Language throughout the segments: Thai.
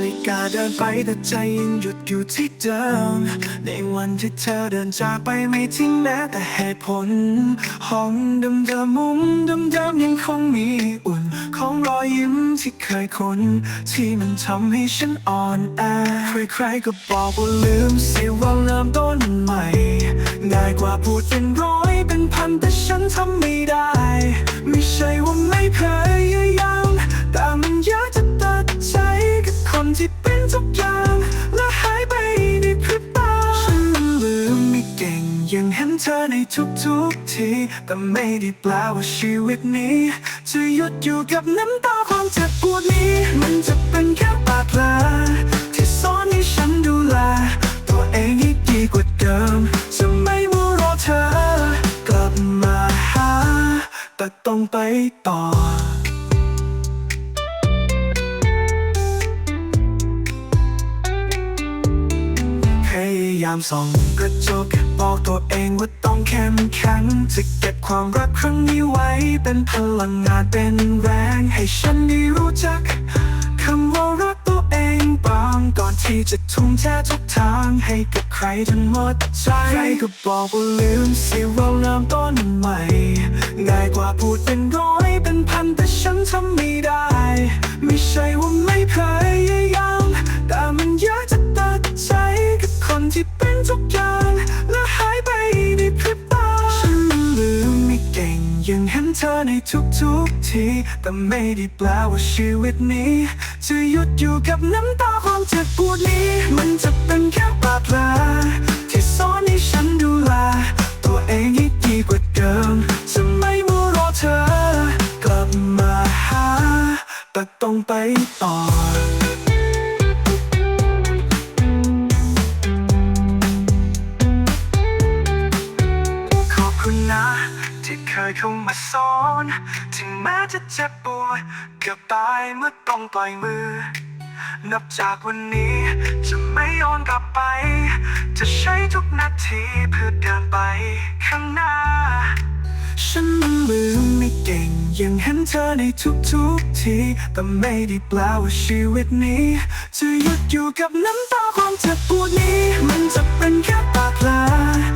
เดินไปแต่ใจยังหยุดอยู่ที่เดิม ในวันที่เธอเดินจากไปไม่ทิ้งแม้แต่เหตุผล ห้องเดิมเดิมมุมเดิมเดิมยังคงมีอุ่น ของรอยยิ้มที่เคยคุ้นที่มันทำให้ฉันอ่อนแอใครๆก็บอกว่าลืมเสียว่าเริ่มต้นใหม่ง่ายกว่าพูดเป็นร้อยเป็นพันแต่ฉันทำไม่ได้ ไม่ใช่ว่าไม่เคย ที่เป็นทุกอย่างและหายไปในพริบตาฉันลืมไม่เก่งยังเห็นเธอในทุกๆที แต่ไม่ได้แปลว่าชีวิตนี้ จะหยุดอยู่กับน้ำตาความเจ็บปวดนี้ มันจะเป็นแค่บาดแผลที่ซ่อนให้ฉันดูแล ตัวเองให้ดีกว่าเดิมจะไม่มัวรอเธอ กลับมาหา แต่ต้องไปต่อ ยายามส่องกระจกบอกตัวเองว่าต้องเข้มแข็งจะเก็บความรักครั้งนี้ไว้ เป็นพลังงานเป็นแรงให้ฉันได้รู้จักคำว่ารักตัวเองบ้างก่อนที่จะทุ่มเททุกทางให้กับใครจนหมดใจใครก็บอกว่าลืมสียเราเริ่มต้นใหม่ง่ายกว่าพูดเป็นร้อย ที่เป็นทุกอย่างและหายไปในพริบตา ฉันลืมไม่เก่งยังเห็นเธอในทุกๆที แต่ไม่ได้แปลว่าชีวิตนี้ จะหยุดอยู่กับน้ำตาความเจ็บปวดนี้ มันจะเป็นแค่บาดแผลที่ซ่อนให้ฉันดูแลตัวเองให้ดีกว่าเดิมจะไม่มัวรอเธอ กลับมาหาแต่ต้องไปต่อ ที่เคยเข้ามาสอนถึงแม้จะเจ็บปวดเกือบตายเมื่อต้องปล่อยมือ นับจากวันนี้จะไม่ย้อนกลับไป จะใช้ทุกนาทีเพื่อเดินไปข้างหน้า ฉันมันลืมไม่เก่ง ยังเห็นเธอในทุกๆที แต่ไม่ได้แปลว่าชีวิตนี้ จะหยุดอยู่กับน้ำตาความเจ็บปวดนี้ มันจะเป็นแค่บาดแผลที่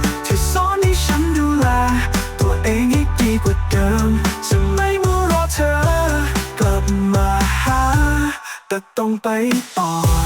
จะต้องไปต่อ